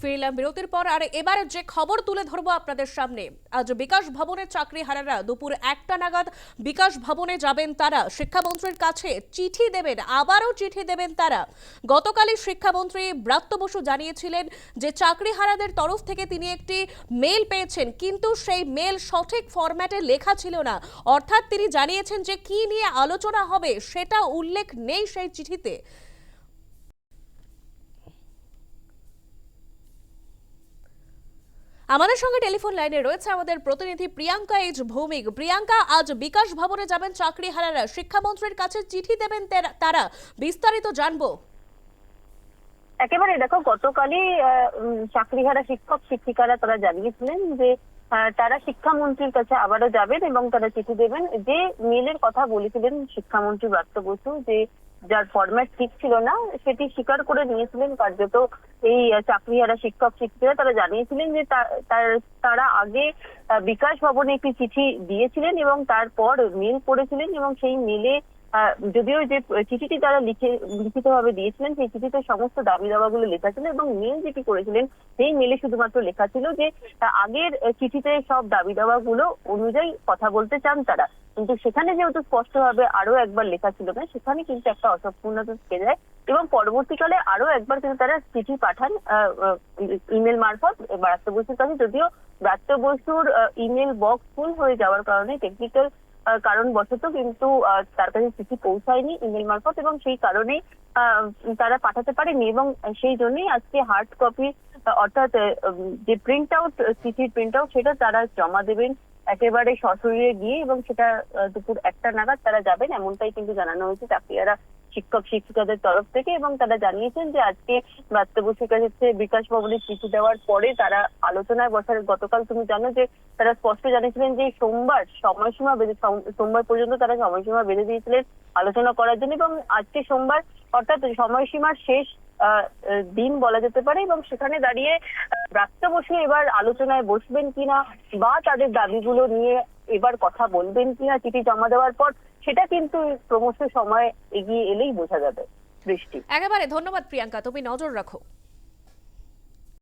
ফিরলাম বিরতির পর আর এবার যে খবর তুলে ধরবো আপনাদের সামনে। আজ বিকাশ ভবনের চাকরি হারারা দুপুর একটা নাগাদ বিকাশ ভবনে যাবেন তারা। শিক্ষামন্ত্রীর কাছে চিঠি দেবেন, আবারও চিঠি দেবেন তারা। গতকালই শিক্ষামন্ত্রী ব্রাত্য বসু জানিয়েছিলেন যে চাকরি হারাদের তরফ থেকে তিনি একটি মেল পেয়েছেন, কিন্তু সেই মেল সঠিক ফরম্যাটে লেখা ছিল না। অর্থাৎ তিনি জানিয়েছেন যে কি নিয়ে আলোচনা হবে সেটা উল্লেখ নেই সেই চিঠিতে। আমাদের সঙ্গে টেলিফোন লাইনে রয়েছে আমাদের প্রতিনিধি প্রিয়াঙ্কা এইচ ভৌমিক। প্রিয়াঙ্কা, আজ বিকাশ ভবনে যাবেন চাকরি হারারা শিক্ষামন্ত্রীর কাছে চিঠি দেবেন তেরা- তারা। বিস্তারিত জানব। একেবারে দেখো, গতকালই চাকরিহারা শিক্ষক শিক্ষিকারা তারা জানিয়েছিলেন যে তারা শিক্ষামন্ত্রীর কাছে আবারও যাবেন এবং তারা চিঠি দেবেন। যে মেলের কথা বলেছিলেন শিক্ষামন্ত্রী ব্রাত্য বসু যে যার ফরম্যাট ঠিক ছিল না, সেটি স্বীকার করে নিয়েছিলেন কার্যত এই চাকরিহারা শিক্ষক শিক্ষিকারা। তারা জানিয়েছিলেন যে তার- আগে বিকাশ ভবনে একটি চিঠি দিয়েছিলেন এবং তারপর মেল করেছিলেন এবং সেই মেলে যদিও যে চিঠিটি তারা লিখে লিখিত ভাবে দিয়েছিলেন, সেই চিঠিতে সমস্ত দাবি দাবাগুলো লেখা ছিল এবং মেল যেটি করেছিলেন, সেই মেলে শুধুমাত্র লেখা ছিল যে আগের চিঠিতে সব দাবি দাবাগুলো অনুযায়ী কথা বলতে চান তারা। কিন্তু সেখানে যেহেতু স্পষ্টভাবে আরও একবার লেখা ছিল না সেখানে কিন্তু একটা অসম্পূর্ণতা থেকে যায়। এবং পরবর্তীকালে আরও একবার কিন্তু তারা চিঠি পাঠান ইমেল মারফত। ব্রাত্য বসুর কাছে যদিও ব্রাত্য বসুর ইমেল বক্স ফুল হয়ে যাওয়ার কারণে টেকনিক্যাল কারণ বশত কিন্তু তার কাছে চিঠি পৌঁছায়নি ইমেল মারফত এবং সেই কারণে আহ, তারা পাঠাতে পারেনি এবং সেই জন্যই আজকে হার্ড কপি অর্থাৎ যে প্রিন্ট আউট চিঠির প্রিন্ট আউট সেটা তারা জমা দেবেন। একেবারে সশরীরে গিয়ে এবং সেটা দুপুর একটা নাগাদ তারা যাবেন, এমনটাই কিন্তু জানানো হয়েছে চাকরিয়ারা শিক্ষক, শিক্ষিকাদের তরফ থেকে এবং তারা জানিয়েছেন যে আজকে বসুর কাছে বিকাশ ভবনে চিঠি দেওয়ার পরে তারা আলোচনায় বসার, গতকাল তুমি জানো যে তারা স্পষ্ট জানিয়েছিলেন যে সোমবার সময়সীমা বেঁধে সোমবার পর্যন্ত তারা সময়সীমা বেঁধে দিয়েছিলেন আলোচনা করার জন্য এবং আজকে সোমবার অর্থাৎ সময়সীমার শেষ দিন বলা যেতে পারে এবং সেখানে দাঁড়িয়ে আহ, বসে এবার আলোচনায় বসবেন কিনা বা তাদের দাবিগুলো নিয়ে এবার কথা বলবেন কিনা চিঠি জমা দেওয়ার পর সেটা কিন্তু ক্রমশ সময় এগিয়ে এলেই বোঝা যাবে। বৃষ্টি। একেবারে ধন্যবাদ প্রিয়াঙ্কা তুমি নজর রাখো।